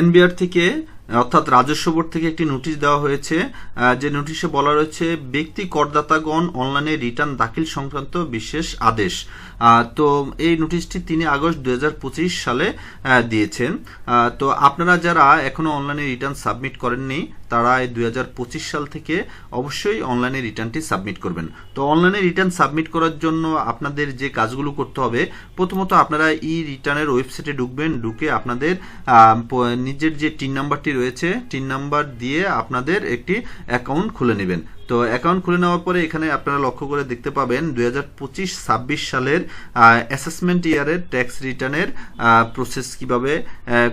NBR থেকে, অর্থাৎ রাজস্ব বোর্ড থেকে একটি নোটিশ দেওয়া হয়েছে যে নোটিশে বলা রয়েছে, ব্যক্তি করদাতাগণ অনলাইনে রিটার্ন দাখিল সংক্রান্ত বিশেষ আদেশ। তো এই নোটিশটি তিনি আগস্ট দুই হাজার পঁচিশ সালে দিয়েছেন। তো আপনারা যারা এখনও অনলাইনে রিটার্ন সাবমিট করেননি তারা এই দুই সাল থেকে অবশ্যই অনলাইনে রিটার্নটি সাবমিট করবেন। তো অনলাইনে রিটার্ন সাবমিট করার জন্য আপনাদের যে কাজগুলো করতে হবে, প্রথমত আপনারা ই রিটার্নের ওয়েবসাইটে ঢুকবেন, ঢুকে আপনাদের নিজের যে টিন নাম্বারটি রয়েছে টিন নাম্বার দিয়ে আপনাদের একটি অ্যাকাউন্ট খুলে নেবেন। তো অ্যাকাউন্ট খুলে নেওয়ার পরে এখানে আপনারা লক্ষ্য করে দেখতে পাবেন দুই হাজার পঁচিশ ছাব্বিশ সালের অ্যাসেসমেন্ট ইয়ারের ট্যাক্স রিটার্নের প্রসেস কীভাবে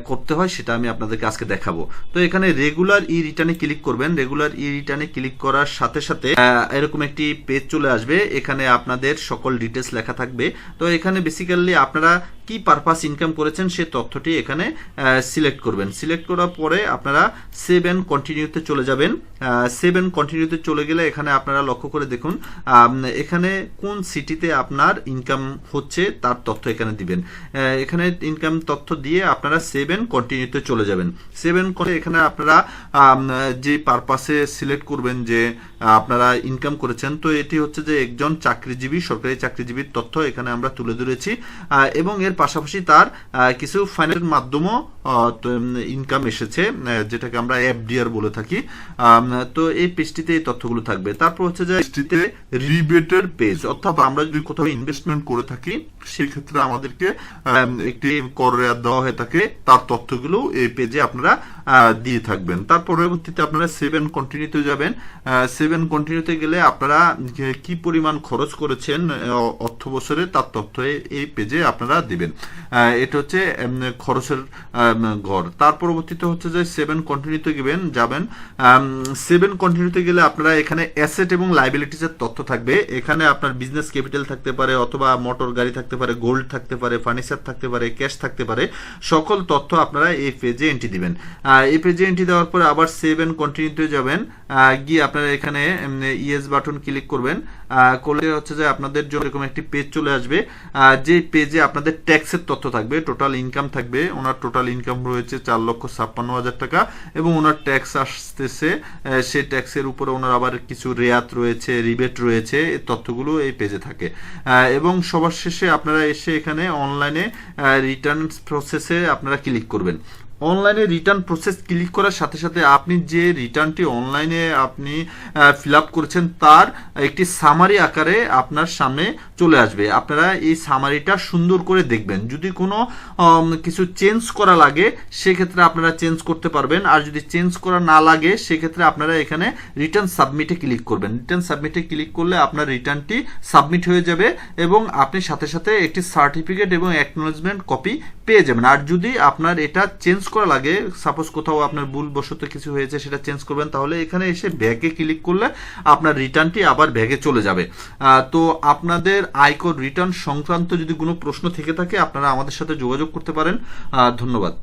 করতে হয় সেটা আমি আপনাদেরকে আজকে দেখাবো। তো এখানে রেগুলার ই রিটার্নে ক্লিক করবেন। রেগুলার ই রিটার্নে ক্লিক করার সাথে সাথে এরকম একটি পেজ চলে আসবে। এখানে আপনাদের সকল ডিটেলস লেখা থাকবে। তো এখানে বেসিক্যালি আপনারা কি পারপাস ইনকাম করেছেন সে তথ্যটি এখানে সিলেক্ট করবেন। সিলেক্ট করার পরে আপনারা সেভ অ্যান্ড কন্টিনিউতে চলে যাবেন। সেভ অ্যান্ড কন্টিনিউতে চলে গেলে এখানে আপনারা লক্ষ্য করে দেখুন এখানে কোন সিটিতে আপনার ইনকাম হচ্ছে তার তথ্য এখানে দিবেন। এখানে ইনকাম তথ্য দিয়ে আপনারা সেভ অ্যান্ড কন্টিনিউতে চলে যাবেন। সেভ অ্যান্ড এখানে আপনারা যে পারপাসে সিলেক্ট করবেন যে আপনারা ইনকাম করেছেন, তো এটি হচ্ছে যে একজন চাকরিজীবী, সরকারি চাকরিজীবীর তথ্য এখানে আমরা তুলে ধরেছি। এবং এর পাশাপাশি তার কিছু ফাইন্যান্সের মাধ্যমেও ইনকাম এসেছে যেটাকে আমরা এফডিআর বলে থাকি। তো এই পেজটিতে এই তথ্যগুলো থাকবে। তারপর হচ্ছে যে পেজটিতে রিবেটের পেজ অর্থাৎ আমরা যদি কোথাও ইনভেস্টমেন্ট করে থাকি সেই ক্ষেত্রে আমাদেরকে আম, একটি কর রেয়াত দেওয়া হয়ে থাকে। তার তথ্যগুলো এই পেজে আপনারা দিয়ে থাকবেন। তার পরবর্তীতে আপনারা সেভেন কন্টিনিউতে যাবেন। সেভেন কন্টিনিউতে গেলে আপনারা কি পরিমাণ খরচ করেছেন অর্থ বছরে তার তথ্য এই পেজে আপনারা দিবেন। আহ, এটা হচ্ছে খরচের ঘর তার পরবর্তীতে হচ্ছে যে সেভেন কন্টিনিউতে গেবেন যাবেন। সেভেন কন্টিনিউতে গেলে আপনারা এখানে অ্যাসেট এবং লাইবিলিটিস এর তথ্য থাকবে। এখানে আপনার বিজনেস ক্যাপিটাল থাকতে পারে অথবা মোটর গাড়ি থাকতে পারে গোল্ড থাকতে পারে ফার্নিচার থাকতে পারে ক্যাশ থাকতে পারে। সকল তথ্য আপনারা এই পেজে এন্ট্রি দিবেন। এই পেজে এন্ট্রি দেওয়ার পরে আবার সেভ এন্ড কন্টিনিউতে যাবেন গিয়ে আপনারা এখানে ইয়েস বাটন ক্লিক করবেন। করলে হচ্ছে যে আপনাদের জন্য এরকম একটি পেজ চলে আসবে। যে পেজে আপনাদের ট্যাক্সের তথ্য থাকবে টোটাল ইনকাম থাকবে, ওনার টোটাল ইনকাম রয়েছে চার লক্ষ ছাপ্পান্ন হাজার টাকা এবং ওনার ট্যাক্স আসতেছে সেই ট্যাক্সের উপরে ওনার আবার কিছু রেয়াত রয়েছে রিবেট রয়েছে এই তথ্যগুলো এই পেজে থাকে। এবং সবার শেষে আপনারা এসে এখানে অনলাইনে রিটার্ন প্রসেসে আপনারা ক্লিক করবেন। অনলাইনে রিটার্ন প্রসেস ক্লিক করার সাথে সাথে আপনি যে রিটার্নটি অনলাইনে আপনি ফিল আপ করেছেন, তার একটি সামারি আকারে আপনার সামনে চলে আসবে। আপনারা এই সামারিটা সুন্দর করে দেখবেন। যদি কোনো কিছু চেঞ্জ করা লাগে, সেক্ষেত্রে আপনারা চেঞ্জ করতে পারবেন। আর যদি চেঞ্জ করা না লাগে, সেক্ষেত্রে আপনারা এখানে রিটার্ন সাবমিটে ক্লিক করবেন। রিটার্ন সাবমিটে ক্লিক করলে আপনার রিটার্নটি সাবমিট হয়ে যাবে এবং আপনি সাথে সাথে একটি সার্টিফিকেট এবং অ্যাকনোলেজমেন্ট কপি পেয়ে যাবেন। আর যদি আপনার এটা চেঞ্জ করা লাগে। সাপোজ কোথাও আপনার ভুলবশত কিছু হয়েছে, সেটা চেঞ্জ করবেন, তাহলে এখানে এসে ব্যাগে ক্লিক করলে আপনার রিটার্নটি আবার ব্যাগে চলে যাবে। তো আপনাদের আয়কর রিটার্ন সংক্রান্ত যদি কোনো প্রশ্ন থেকে থাকে, আপনারা আমাদের সাথে যোগাযোগ করতে পারেন। ধন্যবাদ।